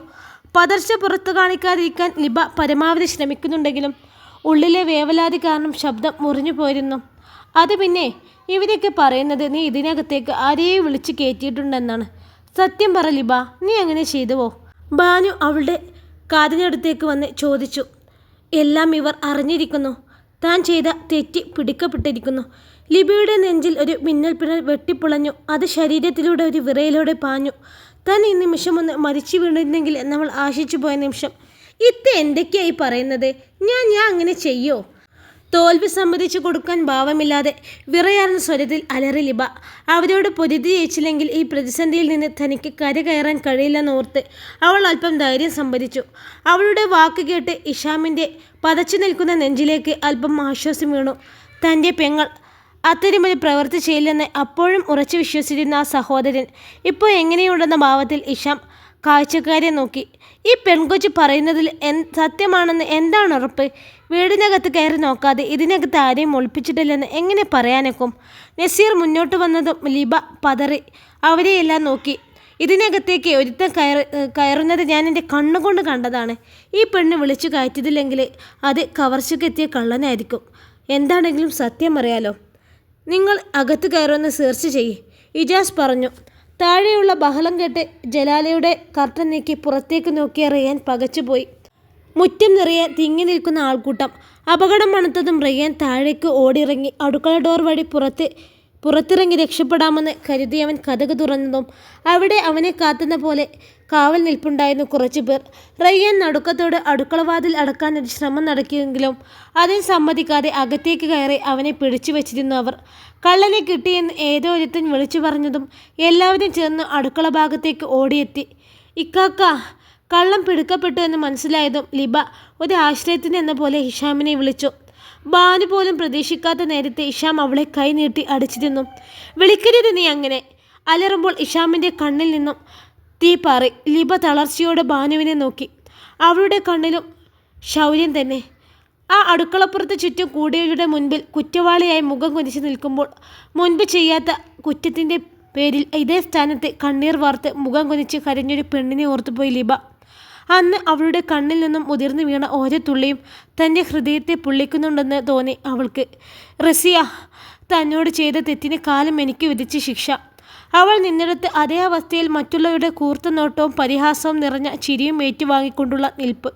പതർച്ച പുറത്തു കാണിക്കാതിരിക്കാൻ ലിബ പരമാവധി ശ്രമിക്കുന്നുണ്ടെങ്കിലും ഉള്ളിലെ വേവലാതി കാരണം ശബ്ദം മുറിഞ്ഞു പോയിരുന്നു. അത് പിന്നെ ഇവരൊക്കെ പറയുന്നത് നീ ഇതിനകത്തേക്ക് ആരെയും വിളിച്ച് കയറ്റിയിട്ടുണ്ടെന്നാണ്. സത്യം പറ ലിബ നീ അങ്ങനെ ചെയ്തുവോ? ബാനു അവളുടെ കാതിനടുത്തേക്ക് വന്ന് ചോദിച്ചു. എല്ലാം ഇവർ അറിഞ്ഞിരിക്കുന്നു. താൻ ചെയ്ത തെറ്റി പിടിക്കപ്പെട്ടിരിക്കുന്നു. ലിബിയുടെ നെഞ്ചിൽ ഒരു മിന്നൽ പിണൽ വെട്ടിപ്പുളഞ്ഞു. അത് ശരീരത്തിലൂടെ ഒരു വിറയിലൂടെ പാഞ്ഞു. താൻ ഈ നിമിഷം ഒന്ന് മരിച്ചു വീണിരുന്നെങ്കിൽ നമ്മൾ ആശിച്ചു പോയ നിമിഷം. ഇത് എന്തൊക്കെയായി പറയുന്നത്? ഞാൻ ഞാൻ അങ്ങനെ ചെയ്യോ? തോൽവി സമ്മതിച്ചു കൊടുക്കാൻ ഭാവമില്ലാതെ വിറയാർന്ന സ്വരത്തിൽ അലറി ലിബ. അവരോട് പൊരുതി ജയിച്ചില്ലെങ്കിൽ ഈ പ്രതിസന്ധിയിൽ നിന്ന് തനിക്ക് കര കരകയറാൻ കഴിയില്ലെന്നോർത്ത് അവൾ അല്പം ധൈര്യം സംഭരിച്ചു അവളുടെ വാക്ക് കേട്ട് ഇഷാമിന്റെ പതച്ചു നിൽക്കുന്ന നെഞ്ചിലേക്ക് അല്പം ആശ്വാസം വീണു. തന്റെ പെങ്ങൾ അത്തരമൊരു പ്രവൃത്തി ചെയ്യില്ലെന്ന് അപ്പോഴും ഉറച്ചു വിശ്വസിച്ചിരുന്ന ആ സഹോദരൻ ഇപ്പോൾ എങ്ങനെയുണ്ടെന്ന ഭാവത്തിൽ ഇഷാം കാഴ്ചക്കാരെ നോക്കി. ഈ പെൺകൊച്ചു പറയുന്നതിൽ എൻ സത്യമാണെന്ന് എന്താണ് ഉറപ്പ്? വീടിനകത്ത് കയറി നോക്കാതെ ഇതിനകത്ത് ആരെയും ഒളിപ്പിച്ചിട്ടില്ലെന്ന് എങ്ങനെ പറയാനൊക്കും? നസീർ മുന്നോട്ട് വന്നതും ലിബ പതറി അവരെയെല്ലാം നോക്കി. ഇതിനകത്തേക്ക് ഒരുത്തൻ കയറി കയറുന്നത് ഞാൻ എന്റെ കണ്ണുകൊണ്ട് കണ്ടതാണ്. ഈ പെണ്ണ് വിളിച്ചു കയറ്റിയതില്ലെങ്കിൽ അത് കവർച്ചയ്ക്കെത്തിയ കള്ളനായിരിക്കും. എന്താണെങ്കിലും സത്യം അറിയാലോ? നിങ്ങൾ അകത്ത് കയറുമെന്ന് സെർച്ച് ചെയ്യ്. ഇജാസ് പറഞ്ഞു. താഴെയുള്ള ബഹളം കേട്ട് ജലാലയുടെ കർട്ടൻ നീക്കി പുറത്തേക്ക് നോക്കിയ റിയാൻ പകച്ചുപോയി മുറ്റം നിറയെ തിങ്ങി നിൽക്കുന്ന ആൾക്കൂട്ടം. അപകടം മണത്തതും റിയാൻ താഴേക്ക് ഓടിയിറങ്ങി അടുക്കള ഡോർ വഴി പുറത്ത് പുറത്തിറങ്ങി രക്ഷപ്പെടാമെന്ന് കരുതിയവൻ കഥക് തുറന്നതും അവിടെ അവനെ കാത്തുന്ന പോലെ കാവൽ നിൽപ്പുണ്ടായിരുന്ന കുറച്ചു പേർ. റയ്യാൻ നടുക്കത്തോട് അടുക്കളവാതിൽ അടക്കാൻ ഒരു ശ്രമം നടക്കിയെങ്കിലും അതിന് സമ്മതിക്കാതെ അകത്തേക്ക് കയറി അവനെ പിടിച്ചു വെച്ചിരുന്നു അവർ. കള്ളനെ കിട്ടിയെന്ന് ഏതോ ഒരുത്തൻ വിളിച്ചു പറഞ്ഞതും എല്ലാവരും ചേർന്ന് അടുക്കള ഭാഗത്തേക്ക് ഓടിയെത്തി. ഇക്കാക്ക കള്ളം പിടുക്കപ്പെട്ടു എന്ന് മനസ്സിലായതും ലിബ ഒരു ആശ്രയത്തിന് എന്ന പോലെ ഹിഷാമിനെ വിളിച്ചു. ബാനു പോലും പ്രതീക്ഷിക്കാത്ത നേരത്തെ ഇഷാം അവളെ കൈനീട്ടി അടിച്ചിരുന്നു. വിളിക്കരുത് നീ അങ്ങനെ അലറുമ്പോൾ ഇഷാമിന്റെ കണ്ണിൽ നിന്നും തീ പാറി ലിബ തളർച്ചയോടെ ബാനുവിനെ നോക്കി. അവളുടെ കണ്ണിലും ശൗര്യം തന്നെ. ആ അടുക്കളപ്പുറത്ത് ചുറ്റും കൂടിയവരുടെ മുൻപിൽ കുറ്റവാളിയായി മുഖം കുനിച്ച് നിൽക്കുമ്പോൾ മുൻപ് ചെയ്യാത്ത കുറ്റത്തിന്റെ പേരിൽ ഇതേ സ്ഥാനത്ത് കണ്ണീർ വാർത്ത് മുഖം കുനിച്ച് കരഞ്ഞൊരു പെണ്ണിനെ ഓർത്തുപോയി ലിബ അന്ന് അവളുടെ കണ്ണിൽ നിന്നും ഉതിർന്നു വീണ ഓരോ തുള്ളിയും തന്റെ ഹൃദയത്തെ പുള്ളിക്കുന്നുണ്ടെന്ന് തോന്നി അവൾക്ക്. റസിയ തന്നോട് ചെയ്ത തെറ്റിന് കാലം എനിക്ക് വിധിച്ച ശിക്ഷ. അവൾ നിന്നിടത്ത് അതേ അവസ്ഥയിൽ മറ്റുള്ളവരുടെ കൂർത്ത നോട്ടവും പരിഹാസവും നിറഞ്ഞ ചിരിയും ഏറ്റുവാങ്ങിക്കൊണ്ടുള്ള നിൽപ്പ്.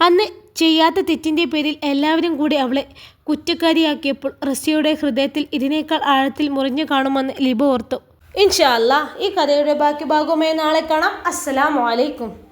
അന്ന് ചെയ്യാത്ത തെറ്റിന്റെ പേരിൽ എല്ലാവരും കൂടി അവളെ കുറ്റക്കാരിയാക്കിയപ്പോൾ റസിയയുടെ ഹൃദയത്തിൽ ഇതിനേക്കാൾ ആഴത്തിൽ മുറിഞ്ഞു കാണുമെന്ന് ലിബ ഓർത്തു. ഇൻഷാല്ല ഈ കഥയുടെ ബാക്കി ഭാഗവുമായി നാളെ കാണാം. അസ്സലാമു അലൈക്കും.